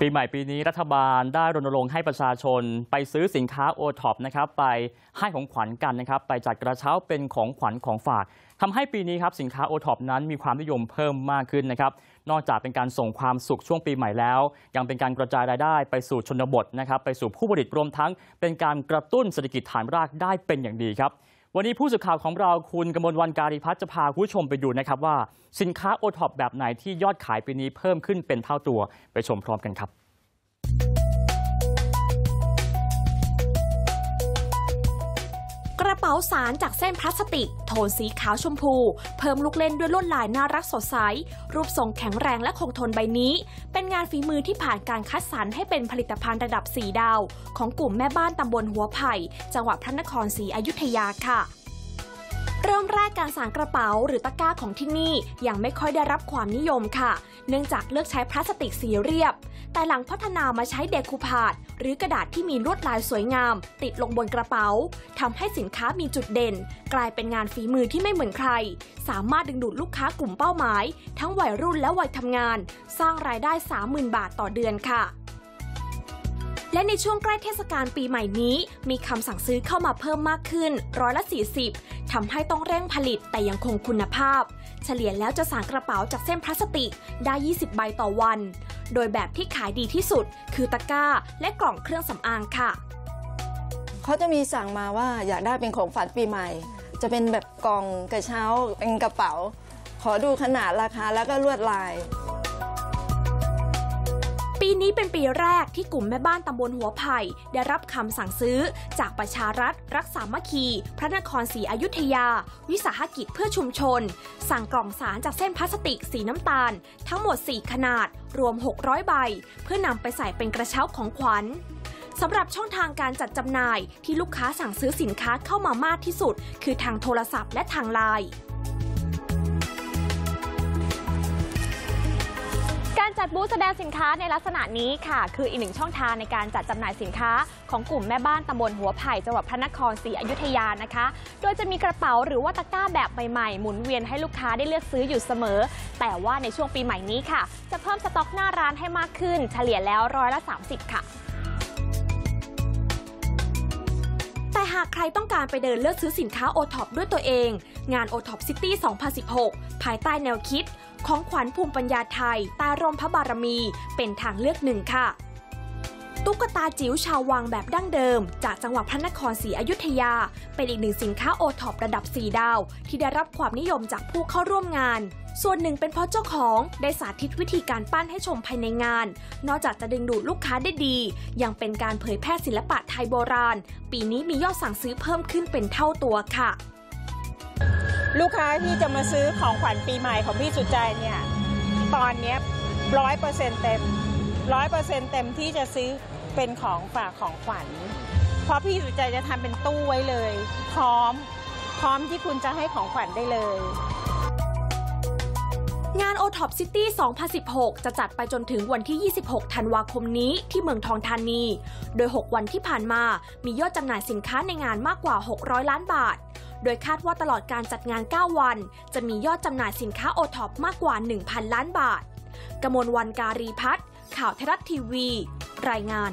ปีใหม่ปีนี้รัฐบาลได้รณรงค์ให้ประชาชนไปซื้อสินค้าโอท็อปนะครับไปให้ของขวัญกันนะครับ ไปจัดกระเช้าเป็นของขวัญของฝากทำให้ปีนี้ครับสินค้าโอท็อปนั้นมีความนิยมเพิ่มมากขึ้นนะครับ นอกจากเป็นการส่งความสุขช่วงปีใหม่แล้ว ยังเป็นการกระจายรายได้ไปสู่ชนบทนะครับ ไปสู่ผู้ผลิตรวมทั้ง เป็นการกระตุ้นเศรษฐกิจฐานรากได้เป็นอย่างดีครับ วันนี้ผู้สื่อข่าวของเราคุณกมลวันการีพัฒน์จะพาผู้ชมไปดูนะครับว่า สินค้าโอท็อปแบบไหนที่ยอดขายปีนี้เพิ่มขึ้นเป็นเท่าตัวไปชมพร้อมกันครับ ป๋าสารจากเส้นพลาสติก โทนสีขาวชมพู เพิ่มลูกเล่นด้วยลวดลายน่ารักสดใส รูปทรงแข็งแรงและคงทนใบนี้ เป็นงานฝีมือที่ผ่านการคัดสรรให้เป็นผลิตภัณฑ์ระดับ 4 ดาว ของกลุ่มแม่บ้านตำบลหัวไผ่ จังหวัดพระนครศรีอยุธยาค่ะเริ่มแรกการสานกระเป๋าหรือตะกร้าของที่นี่ยังไม่ค่อยได้รับความนิยมค่ะ เนื่องจากเลือกใช้พลาสติกสีเรียบ แต่หลังพัฒนามาใช้เดคูพาดหรือกระดาษที่มีลวดลายสวยงาม ติดลงบนกระเป๋าทำให้สินค้ามีจุดเด่น กลายเป็นงานฝีมือที่ไม่เหมือนใคร สามารถดึงดูดลูกค้ากลุ่มเป้าหมาย ทั้งวัยรุ่นและวัยทำงาน สร้างรายได้ 30,000 บาทต่อเดือนค่ะและในช่วงใกล้เทศกาลปีใหม่นี้ มีคำสั่งซื้อเข้ามาเพิ่มมากขึ้นร้อยละ 40 ทำให้ต้องเร่งผลิตแต่ยังคงคุณภาพ เฉลี่ยแล้วจะสานกระเป๋าจากเส้นพลาสติกได้ 20 ใบต่อวัน โดยแบบที่ขายดีที่สุด คือตะกร้า และกล่องเครื่องสำอางค่ะ เขาจะมีสั่งมาว่าอยากได้เป็นของฝันปีใหม่ จะเป็นแบบกล่องกระเช้าเป็นกระเป๋า ขอดูขนาดราคาแล้วก็ลวดลาย ปีนี้เป็นปีแรกที่กลุ่มแม่บ้านตำบลหัวไผ่ได้รับคำสั่งซื้อ จากประชารัฐ รักษามัคคี พระนครศรีอยุธยา วิสาหกิจเพื่อชุมชน สั่งกล่องสารจากเส้นพลาสติกสีน้ำตาล ทั้งหมด 4 ขนาด รวม 600 ใบ เพื่อนำไปใส่เป็นกระเช้าของขวัญสำหรับช่องทางการจัดจำหน่ายที่ลูกค้าสั่งซื้อสินค้าเข้ามามากที่สุด คือทางโทรศัพท์และทางไลน์ จัดบูธแสดงสินค้าในลักษณะนี้ค่ะ คืออีกหนึ่งช่องทางในการจัดจำหน่ายสินค้า ของกลุ่มแม่บ้านตำบลหัวไผ่จังหวัดพระนครศรีอยุธยานะคะ โดยจะมีกระเป๋าหรือว่าตะกร้าแบบใหม่ๆ หมุนเวียนให้ลูกค้าได้เลือกซื้ออยู่เสมอ แต่ว่าในช่วงปีใหม่นี้ค่ะ จะเพิ่มสต็อกหน้าร้านให้มากขึ้น เฉลี่ยแล้วร้อยละ 30 ค่ะากใครต้องการไปเดินเลือกซื้อสินค้าโอท็อปด้วยตัวเอง งาน o t o p City 2016 ภายใต้แนวคิด ของขวัญภูมิปัญญาไทยตารมพระบารมี เป็นทางเลือกหนึ่งค่ะ ตุ๊กตาจิ๋วชาววังแบบดั้งเดิม จากจังหวัดพระนครศรีอยุธยา เป็นอีกหนึ่งสินค้าโอท็อประดับ 4 ดาว ที่ได้รับความนิยมจากผู้เข้าร่วมงาน ส่วนหนึ่งเป็นเพราะเจ้าของได้สาธิตวิธีการปั้นให้ชมภายในงาน นอกจากจะดึงดูดลูกค้าได้ดี ยังเป็นการเผยแพร่ศิลปะไทยโบราณ ปีนี้มียอดสั่งซื้อเพิ่มขึ้นเป็นเท่าตัวค่ะ ลูกค้าที่จะมาซื้อของขวัญปีใหม่ของพี่สุใจเนี่ยตอนนี้ร้อยเปอร์เซ็นต์เต็มร้อยเปอร์เซ็นต์เต็มที่จะซื้อ เป็นของฝากของขวัญ เพราะพี่สุใจจะทำเป็นตู้ไว้เลย พร้อม พร้อมที่คุณจะให้ของขวัญได้เลย งาน o t o p City 2016 จะจัดไปจนถึงวันที่ 26 ธันวาคมนี้ที่เมืองทองธานี โดย 6 วันที่ผ่านมา มียอดจำหน่ายสินค้าในงานมากกว่า 600 ล้านบาทโดยคาดว่าตลอดการจัดงาน 9 วัน จะมียอดจำหน่ายสินค้าโอท็อปมากกว่า 1,000 ล้านบาท กมลวันการีพัฒน์ข่าวไทยรัฐทีวี รายงาน